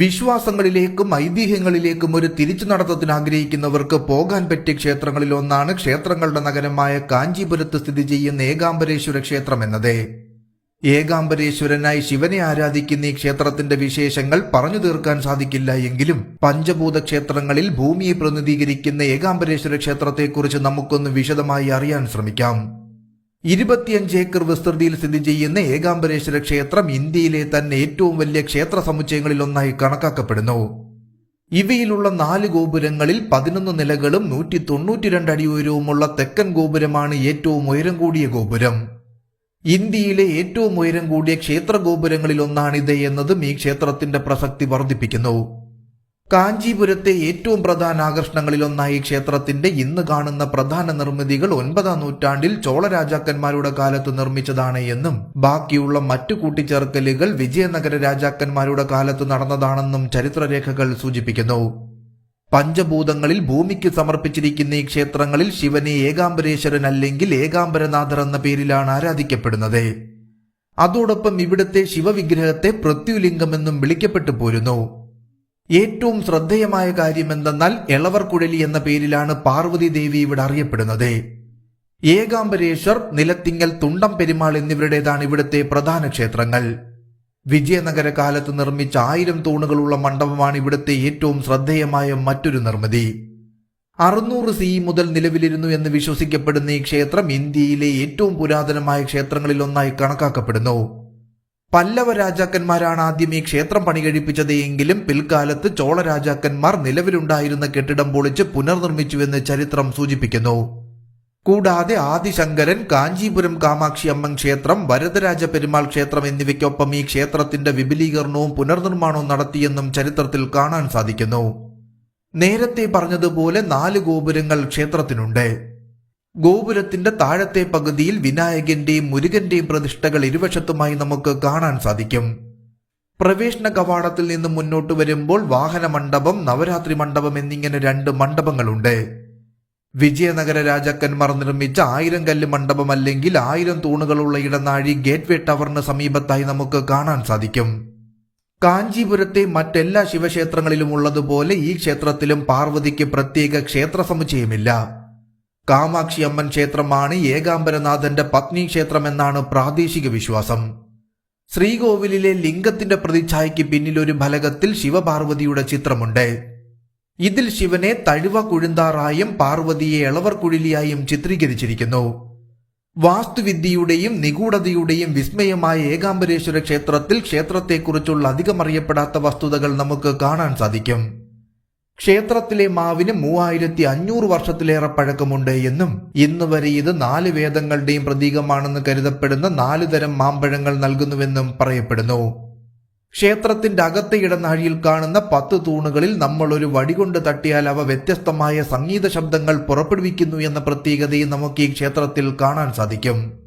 വിശ്വാസങ്ങളിലേക്കും ഐതിഹ്യങ്ങളിലേക്കും ഒരു തിരിച്ചു നടത്തത്തിന് ആഗ്രഹിക്കുന്നവർക്ക് പോകാൻ പറ്റിയ ക്ഷേത്രങ്ങളിൽ ഒന്നാണ് ക്ഷേത്രങ്ങളുടെ നഗരമായ കാഞ്ചീപുരത്ത് സ്ഥിതി ചെയ്യുന്ന ഏകാംബരേശ്വര ക്ഷേത്രം എന്നത്. ഏകാംബരേശ്വരനായി ശിവനെ ആരാധിക്കുന്ന ഈ ക്ഷേത്രത്തിന്റെ വിശേഷങ്ങൾ പറഞ്ഞു തീർക്കാൻ സാധിക്കില്ല എങ്കിലും പഞ്ചഭൂത ക്ഷേത്രങ്ങളിൽ ഭൂമിയെ പ്രതിനിധീകരിക്കുന്ന ഏകാംബരേശ്വര ക്ഷേത്രത്തെക്കുറിച്ച് നമുക്കൊന്ന് വിശദമായി അറിയാൻ ശ്രമിക്കാം. ഇരുപത്തിയഞ്ച് ഏക്കർ വിസ്തൃതിയിൽ സ്ഥിതി ചെയ്യുന്ന ഏകാംബരേശ്വര ക്ഷേത്രം ഇന്ത്യയിലെ തന്നെ ഏറ്റവും വലിയ ക്ഷേത്ര സമുച്ചയങ്ങളിൽ ഒന്നായി കണക്കാക്കപ്പെടുന്നു. ഇവയിലുള്ള നാല് ഗോപുരങ്ങളിൽ പതിനൊന്ന് നിലകളും നൂറ്റി തൊണ്ണൂറ്റിരണ്ട് അടി ഉയരവുമുള്ള തെക്കൻ ഗോപുരമാണ് ഏറ്റവും ഉയരം കൂടിയ ഗോപുരം. ഇന്ത്യയിലെ ഏറ്റവും ഉയരം കൂടിയ ക്ഷേത്ര ഗോപുരങ്ങളിൽ ഒന്നാണിത് എന്നതും ഈ ക്ഷേത്രത്തിന്റെ പ്രസക്തി വർദ്ധിപ്പിക്കുന്നു. കാഞ്ചീപുരത്തെ ഏറ്റവും പ്രധാന ആകർഷണങ്ങളിലൊന്നായി ക്ഷേത്രത്തിന്റെ ഇന്ന് കാണുന്ന പ്രധാന നിർമ്മിതികൾ ഒൻപതാം നൂറ്റാണ്ടിൽ ചോള രാജാക്കന്മാരുടെ കാലത്ത് നിർമ്മിച്ചതാണ് എന്നും ബാക്കിയുള്ള മറ്റു കൂട്ടിച്ചേർക്കലുകൾ വിജയനഗര രാജാക്കന്മാരുടെ കാലത്ത് നടന്നതാണെന്നും ചരിത്രരേഖകൾ സൂചിപ്പിക്കുന്നു. പഞ്ചഭൂതങ്ങളിൽ ഭൂമിക്ക് സമർപ്പിച്ചിരിക്കുന്ന ഈ ക്ഷേത്രങ്ങളിൽ ശിവനെ ഏകാംബരേശ്വരൻ അല്ലെങ്കിൽ ഏകാംബരനാഥർ എന്ന പേരിലാണ് ആരാധിക്കപ്പെടുന്നത്. അതോടൊപ്പം ഇവിടുത്തെ ശിവവിഗ്രഹത്തെ പൃഥ്വിലിംഗമെന്നും വിളിക്കപ്പെട്ടു പോരുന്നു. ഏറ്റവും ശ്രദ്ധേയമായ കാര്യം എന്തെന്നാൽ എളവർ കുഴലി എന്ന പേരിലാണ് പാർവതി ദേവി ഇവിടെ അറിയപ്പെടുന്നത്. ഏകാംബരേശ്വർ നിലത്തിങ്ങൽ തുണ്ടം പെരുമാൾ എന്നിവരുടേതാണ് ഇവിടുത്തെ പ്രധാന ക്ഷേത്രങ്ങൾ. വിജയനഗര കാലത്ത് നിർമ്മിച്ച ആയിരം തൂണുകളുള്ള മണ്ഡപമാണ് ഇവിടുത്തെ ഏറ്റവും ശ്രദ്ധേയമായ മറ്റൊരു നിർമ്മിതി. അറുന്നൂറ് സി മുതൽ നിലവിലിരുന്നു എന്ന് വിശ്വസിക്കപ്പെടുന്ന ഈ ക്ഷേത്രം ഇന്ത്യയിലെ ഏറ്റവും പുരാതനമായ ക്ഷേത്രങ്ങളിലൊന്നായി കണക്കാക്കപ്പെടുന്നു. പല്ലവ രാജാക്കന്മാരാണ് ആദ്യം ഈ ക്ഷേത്രം പണികഴിപ്പിച്ചത് എങ്കിലും പിൽക്കാലത്ത് ചോള രാജാക്കന്മാർ നിലവിലുണ്ടായിരുന്ന കെട്ടിടം പൊളിച്ച് പുനർനിർമ്മിച്ചുവെന്ന് ചരിത്രം സൂചിപ്പിക്കുന്നു. കൂടാതെ ആദിശങ്കരൻ കാഞ്ചീപുരം കാമാക്ഷി അമ്മൻ ക്ഷേത്രം വരദരാജ പെരുമാൾ ക്ഷേത്രം എന്നിവയ്ക്കൊപ്പം ഈ ക്ഷേത്രത്തിന്റെ വിപുലീകരണവും പുനർനിർമ്മാണവും നടത്തിയെന്നും ചരിത്രത്തിൽ കാണാൻ സാധിക്കുന്നു. നേരത്തെ പറഞ്ഞതുപോലെ നാല് ഗോപുരങ്ങൾ ക്ഷേത്രത്തിനുണ്ട്. ഗോപുരത്തിന്റെ താഴത്തെ പകുതിയിൽ വിനായകന്റെയും മുരുകന്റെയും പ്രതിഷ്ഠകൾ ഇരുവശത്തുമായി നമുക്ക് കാണാൻ സാധിക്കും. പ്രവേശന കവാടത്തിൽ നിന്ന് മുന്നോട്ട് വരുമ്പോൾ വാഹന മണ്ഡപം നവരാത്രി മണ്ഡപം എന്നിങ്ങനെ രണ്ട് മണ്ഡപങ്ങളുണ്ട്. വിജയനഗര രാജാക്കന്മാർ നിർമ്മിച്ച ആയിരം കല്ല് മണ്ഡപം അല്ലെങ്കിൽ ആയിരം തൂണുകളുള്ള ഇടനാഴി ഗേറ്റ്വേ ടവറിന് സമീപത്തായി നമുക്ക് കാണാൻ സാധിക്കും. കാഞ്ചീപുരത്തെ മറ്റെല്ലാ ശിവക്ഷേത്രങ്ങളിലും ഉള്ളതുപോലെ ഈ ക്ഷേത്രത്തിലും പാർവതിക്ക് പ്രത്യേക ക്ഷേത്ര സമുച്ചയമില്ല. കാമാക്ഷി അമ്മൻ ക്ഷേത്രമാണ് ഏകാംബരനാഥന്റെ പത്നി ക്ഷേത്രമെന്നാണ് പ്രാദേശിക വിശ്വാസം. ശ്രീകോവിലിലെ ലിംഗത്തിന്റെ പ്രതിച്ഛായയ്ക്ക് പിന്നിലൊരു ഫലകത്തിൽ ശിവപാർവതിയുടെ ചിത്രമുണ്ട്. ഇതിൽ ശിവനെ തഴുവ കുഴുന്താറായും പാർവതിയെ ഇളവർ കുഴിലിയായും ചിത്രീകരിച്ചിരിക്കുന്നു. വാസ്തുവിദ്യയുടെയും നിഗൂഢതയുടെയും വിസ്മയമായ ഏകാംബരേശ്വര ക്ഷേത്രത്തിൽ ക്ഷേത്രത്തെക്കുറിച്ചുള്ള അധികമറിയപ്പെടാത്ത വസ്തുതകൾ നമുക്ക് കാണാൻ സാധിക്കും. ക്ഷേത്രത്തിലെ മാവിന് മൂവായിരത്തി അഞ്ഞൂറ് വർഷത്തിലേറെ പഴക്കമുണ്ട് എന്നും ഇന്ന് വരെ ഇത് നാല് വേദങ്ങളുടെയും പ്രതീകമാണെന്ന് കരുതപ്പെടുന്ന നാല് തരം മാമ്പഴങ്ങൾ നൽകുന്നുവെന്നും പറയപ്പെടുന്നു. ക്ഷേത്രത്തിന്റെ അകത്തെ ഇടനാഴിയിൽ കാണുന്ന പത്ത് തൂണുകളിൽ നമ്മൾ ഒരു വടികൊണ്ട് തട്ടിയാൽ അവ വ്യത്യസ്തമായ സംഗീത ശബ്ദങ്ങൾ പുറപ്പെടുവിക്കുന്നു എന്ന പ്രത്യേകതയും നമുക്ക് ഈ ക്ഷേത്രത്തിൽ കാണാൻ സാധിക്കും.